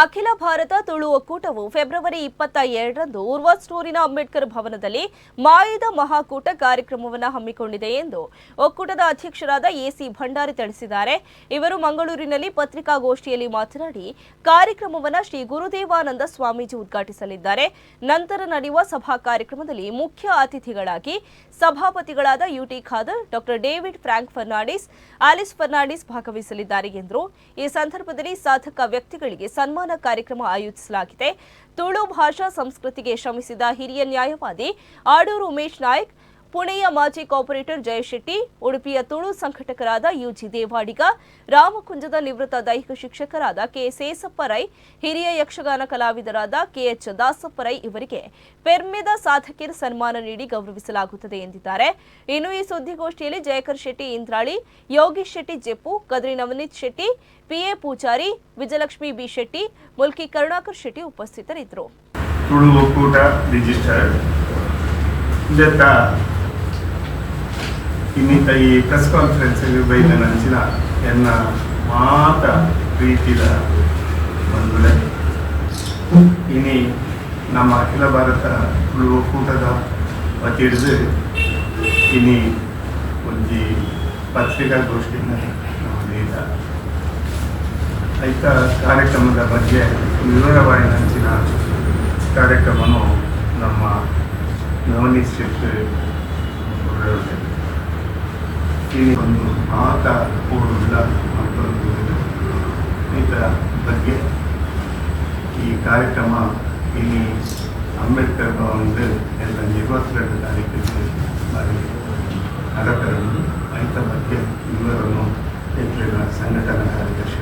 ಅಖಿಲ ಭಾರತ ತುಳು ಒಕ್ಕೂಟವು ಫೆಬ್ರವರಿ ಇಪ್ಪತ್ತ ಎರಡರಂದು ಉರ್ವಸ್ಟೂರಿನ ಅಂಬೇಡ್ಕರ್ ಭವನದಲ್ಲಿ ಮಾಯದ ಮಹಾಕೂಟ ಕಾರ್ಯಕ್ರಮವನ್ನು ಹಮ್ಮಿಕೊಂಡಿದೆ ಎಂದು ಒಕ್ಕೂಟದ ಅಧ್ಯಕ್ಷರಾದ ಎಸಿ ಭಂಡಾರಿ ತಿಳಿಸಿದ್ದಾರೆ. ಇವರು ಮಂಗಳೂರಿನಲ್ಲಿ ಪತ್ರಿಕಾಗೋಷ್ಠಿಯಲ್ಲಿ ಮಾತನಾಡಿ, ಕಾರ್ಯಕ್ರಮವನ್ನು ಶ್ರೀ ಗುರುದೇವಾನಂದ ಸ್ವಾಮೀಜಿ ಉದ್ಘಾಟಿಸಲಿದ್ದಾರೆ. ನಂತರ ನಡೆಯುವ ಸಭಾ ಕಾರ್ಯಕ್ರಮದಲ್ಲಿ ಮುಖ್ಯ ಅತಿಥಿಗಳಾಗಿ ಸಭಾಪತಿಗಳಾದ UT Khader, doctor David Frank Fernandes, Alice Fernandes ಭಾಗವಹಿಸಲಿದ್ದಾರೆ ಎಂದರು. ಈ ಸಂದರ್ಭದಲ್ಲಿ ಸಾಧಕ ವ್ಯಕ್ತಿಗಳಿಗೆ ಸನ್ಮಾನ ಕಾರ್ಯಕ್ರಮ ಆಯೋಜಿಸಲಾಗಿದೆ. ತುಳು ಭಾಷಾ ಸಂಸ್ಕೃತಿಗೆ ಶ್ರಮಿಸಿದ ಹಿರಿಯ ನ್ಯಾಯವಾದಿ ಆಡೂರು ಉಮೇಶ್ ನಾಯ್ಕ್ ಪುಣೆಯ ಮಾಜಿ ಕಾರ್ಪೊರೇಟರ್ ಜಯಶೆಟ್ಟಿ ಉಡುಪಿಯ ತುಳು ಸಂಘಟಕರಾದ ಯುಜಿ ದೇವಾಡಿಗ, ರಾಮಕುಂಜದ ನಿವೃತ್ತ ದೈಹಿಕ ಶಿಕ್ಷಕರಾದ ಕೆ ಸೇಸಪ್ಪ ರೈ, ಹಿರಿಯ ಯಕ್ಷಗಾನ ಕಲಾವಿದರಾದ ಕೆಎಚ್ ದಾಸಪ್ಪ ರೈ ಇವರಿಗೆ ಪೆರ್ಮೆದ ಸಾಧಕಿಯರ ಸನ್ಮಾನ ನೀಡಿ ಗೌರವಿಸಲಾಗುತ್ತದೆ ಎಂದಿದ್ದಾರೆ. ಇನ್ನು ಈ ಸುದ್ದಿಗೋಷ್ಠಿಯಲ್ಲಿ ಜಯಕರ್ ಶೆಟ್ಟಿ ಇಂದ್ರಾಳಿ, ಯೋಗೀಶ್ ಶೆಟ್ಟಿ ಜೆಪ್ಪು, ಕದ್ರಿ ನವನೀತ್ ಶೆಟ್ಟಿ ಪಿಎ ಪೂಜಾರಿ, ವಿಜಯಲಕ್ಷ್ಮಿ ಬಿ ಶೆಟ್ಟಿ, ಮುಲ್ಕಿ ಕರುಣಾಕರ್ ಶೆಟ್ಟಿ ಉಪಸ್ಥಿತರಿದ್ದರು. ಇನ್ನಿತ ಈ ಪ್ರೆಸ್ ಕಾನ್ಫರೆನ್ಸಿಗೆ ಬೈದ ನಂಚಿನ ಎನ್ನ ಮಾತ ಪ್ರೀತಿದ ಬಂಧುಳೆ ಇನಿ ನಮ್ಮ ಅಖಿಲ ಭಾರತ ಉಳುವ ಕೂಟದ ವತಿರ್ದು ಇನಿ ಒಂಜಿ ಪತ್ರಿಕಾಗೋಷ್ಠಿನ ನೋಡಿದ ಐತ ಕಾರ್ಯಕ್ರಮದ ಬಗ್ಗೆ ವಿವರವಾಗಿ ನಂಚಿನ ಕಾರ್ಯಕ್ರಮನು ನಮ್ಮ ನವನಿ ಅವರೊಂದಿಗೆ ಇಲ್ಲಿ ಒಂದು ಮಾತ ಕೂಡುವುದಿಲ್ಲ ಮತ್ತೊಂದು ಇದರ ಬಗ್ಗೆ ಈ ಕಾರ್ಯಕ್ರಮ ಇಲ್ಲಿ ಅಂಬೇಡ್ಕರ್ ಭವನದ ಎಲ್ಲ ಇಪ್ಪತ್ತೆರಡು ತಾರೀಕಿಗೆ ಬಾರಿ ನಡಪೆರಲು ಐತ ಬಗ್ಗೆ ವಿವರವನ್ನು ಹೆಚ್ಚಿನ ಸಂಘಟನಾ ಕಾರ್ಯದರ್ಶಿ